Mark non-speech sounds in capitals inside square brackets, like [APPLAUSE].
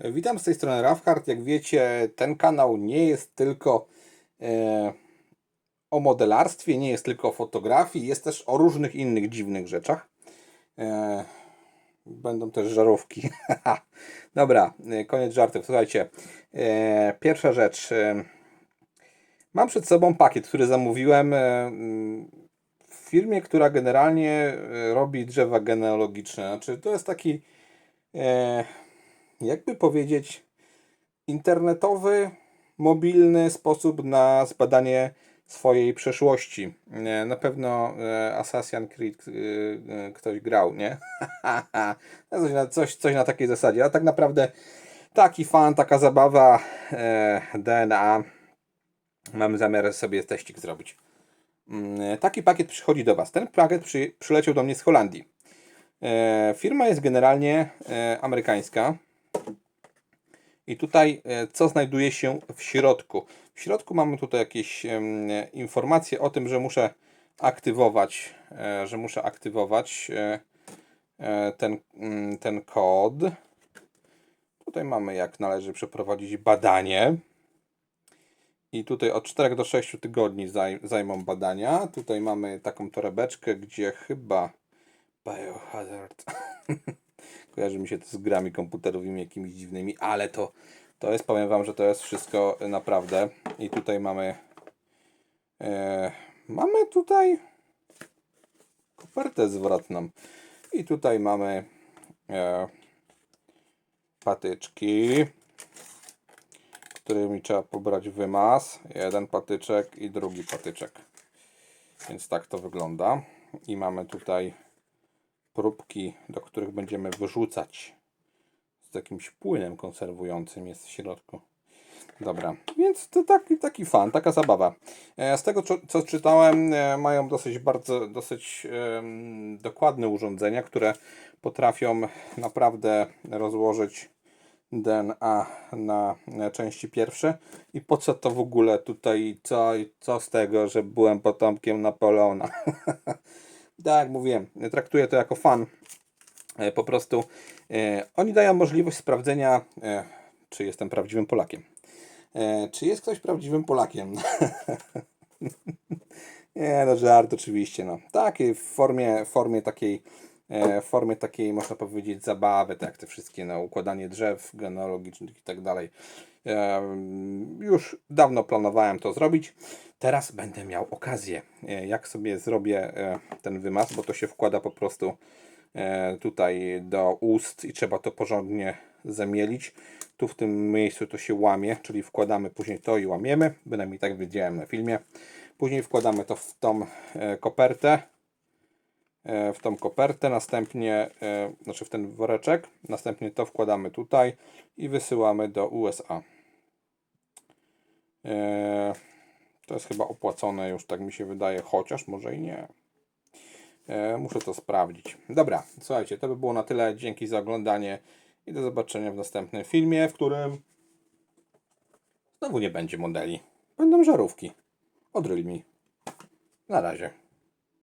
Witam z tej strony Rafhard. Jak wiecie, ten kanał nie jest tylko e, o modelarstwie, nie jest tylko o fotografii, jest też o różnych innych dziwnych rzeczach. E, będą też żarówki. [LAUGHS] Dobra, e, koniec żartów. Słuchajcie, e, pierwsza rzecz. E, mam przed sobą pakiet, który zamówiłem e, w firmie, która generalnie e, robi drzewa genealogiczne. Znaczy, to jest taki. E, jakby powiedzieć, internetowy, mobilny sposób na zbadanie swojej przeszłości. Na pewno e, Assassin's Creed e, e, ktoś grał, nie? [LAUGHS] coś, na, coś, coś na takiej zasadzie. A tak naprawdę taki fan, taka zabawa DNA. Mamy zamiar sobie teścik zrobić. Mm, Taki pakiet przychodzi do Was. Ten pakiet przy, przyleciał do mnie z Holandii. Firma jest generalnie amerykańska. I tutaj e, co znajduje się w środku? W środku mamy tutaj jakieś informacje o tym, że muszę aktywować, e, że muszę aktywować e, ten, mm, ten kod. Tutaj mamy jak należy przeprowadzić badanie. I tutaj od 4 do 6 tygodni zaj zajmą badania. Tutaj mamy taką torebeczkę, gdzie chyba Biohazard. [LAUGHS] Kojarzy mi się to z grami komputerowymi jakimiś dziwnymi, ale to, to jest, powiem Wam, że to jest wszystko naprawdę. I tutaj mamy e, mamy tutaj kopertę zwrotną. I tutaj mamy e, patyczki, którymi trzeba pobrać wymaz. Jeden patyczek i drugi patyczek. Więc tak to wygląda. I mamy tutaj próbki, do których będziemy wyrzucać z jakimś płynem konserwującym jest w środku. Dobra, więc to taki, taki fan, taka zabawa. E, Z tego, co, czytałem, e, mają dosyć bardzo, dosyć em, dokładne urządzenia, które potrafią naprawdę rozłożyć DNA na na części pierwsze. I po co to w ogóle tutaj, co, co z tego, że byłem potomkiem Napoleona? [LAUGHS] tak jak mówiłem, traktuję to jako fan. E, Po prostu e, oni dają możliwość sprawdzenia, e, czy jestem prawdziwym Polakiem. Czy jest ktoś prawdziwym Polakiem? [LAUGHS] Nie, no żart oczywiście, no. Takiej w formie, formie takiej, e, w formie takiej, można powiedzieć, zabawy, tak jak te wszystkie, no, układanie drzew genealogicznych i tak dalej. E, już dawno planowałem to zrobić. Teraz będę miał okazję, e, jak sobie zrobię ten wymaz, bo to się wkłada po prostu tutaj do ust i trzeba to porządnie zamielić. Tu w tym miejscu to się łamie, czyli wkładamy później to i łamiemy, bynajmniej tak widziałem na filmie. Później wkładamy to w tą kopertę, w tą kopertę, następnie, e, znaczy w ten woreczek, następnie to wkładamy tutaj i wysyłamy do USA. E, To jest chyba opłacone już, tak mi się wydaje, chociaż może i nie. E, Muszę to sprawdzić. Dobra, słuchajcie, to by było na tyle. Dzięki za oglądanie i do zobaczenia w następnym filmie, w którym znowu nie będzie modeli. Będą żarówki. Od Realme. Na razie.